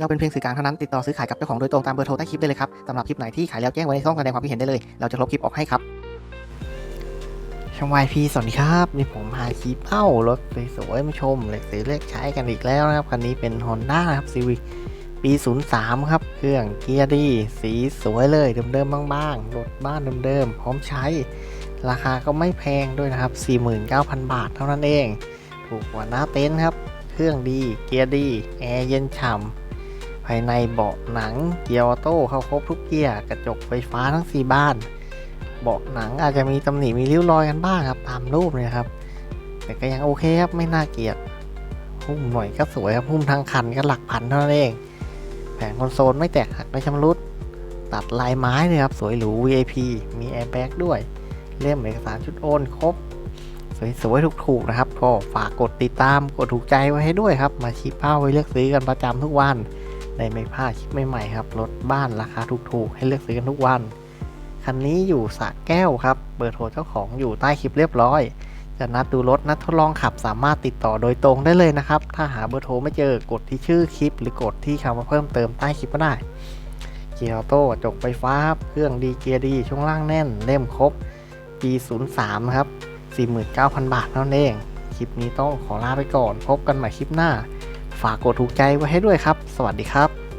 เราเป็นเพียงสื่อกลางเท่านั้นติดต่อซื้อขายกับเจ้าของโดยตรงตามเบอร์โทรใต้คลิปได้เลยครับสำหรับคลิปไหนที่ขายแล้วแจ้งไว้ในช่องแสดงความคิดเห็นได้เลย เราจะลบคลิปออกให้ครับช่องวายพีสวัสดีครับนี่ผมพาคลิปเอ้ารถสวยๆมาชมเล็กสีเล็กใช้กันอีกแล้วนะครับคันนี้เป็น Honda นะครับ Civic ปี 03 ครับ เครื่องเกียร์ดีสีสวยเลยเดิมๆบ้างๆรถบ้านเดิมๆพร้อมใช้ ราคาก็ไม่แพงด้วยนะครับ 49,000 บาทเท่านั้นเอง ถูกกว่าหน้าเต็นท์ครับ เครื่องดีเกียร์ดี แอร์เย็นฉ่ำายในเบาะหนังเกียร์ออโต้เข้าครบทุกเกียร์กระจกไฟฟ้าทั้ง 4 บ้าน เบาะหนังอาจจะมีตำหนิมีริ้วรอยกันบ้างครับ ตามรูปเลยครับ แต่ก็ยังโอเคครับไม่น่าเกลียดหุ้มหน่อยก็สวยครับหุ้มทางคันก็หลักพันเท่านั้นเอง แผงคอนโซลไม่แตกหักไม่ชำรุด ตัดลายไม้เลยครับสวยหรู VIP มีแอร์แบ็กด้วย เล่มเอกสารชุดโอนครบสวยๆถูกๆนะครับก็ฝากกดติดตามกดถูกใจไว้ให้ด้วยครับ มาชี้เป้าไว้เลือกซื้อกันประจำทุกวัน ได้ไม่พลาดคลิปใหม่ๆครับรถบ้านราคาถูกๆ ให้เลือกซื้อกันทุกวัน คันนี้อยู่สระแก้วครับ เบอร์โทรเจ้าของอยู่ใต้คลิปเรียบร้อย จะนัดดูรถนัดทดลองขับสามารถติดต่อโดยตรงได้เลยนะครับ ถ้าหาเบอร์โทรไม่เจอกดที่ชื่อคลิป หรือกดที่คำว่าเพิ่มเติมใต้คลิปก็ได้ เกียร์ออโต้จกไฟฟ้าครับเครื่องดีเกียร์ดีช่วงล่างแน่นเล่มครบปี03นะครับ49,000 บาทเท่านั้นเอง คลิปนี้ต้องขอลาไปก่อน พบกันใหม่คลิปหน้า ฝากกดถูกใจไว้ให้ด้วยครับ สวัสดีครับ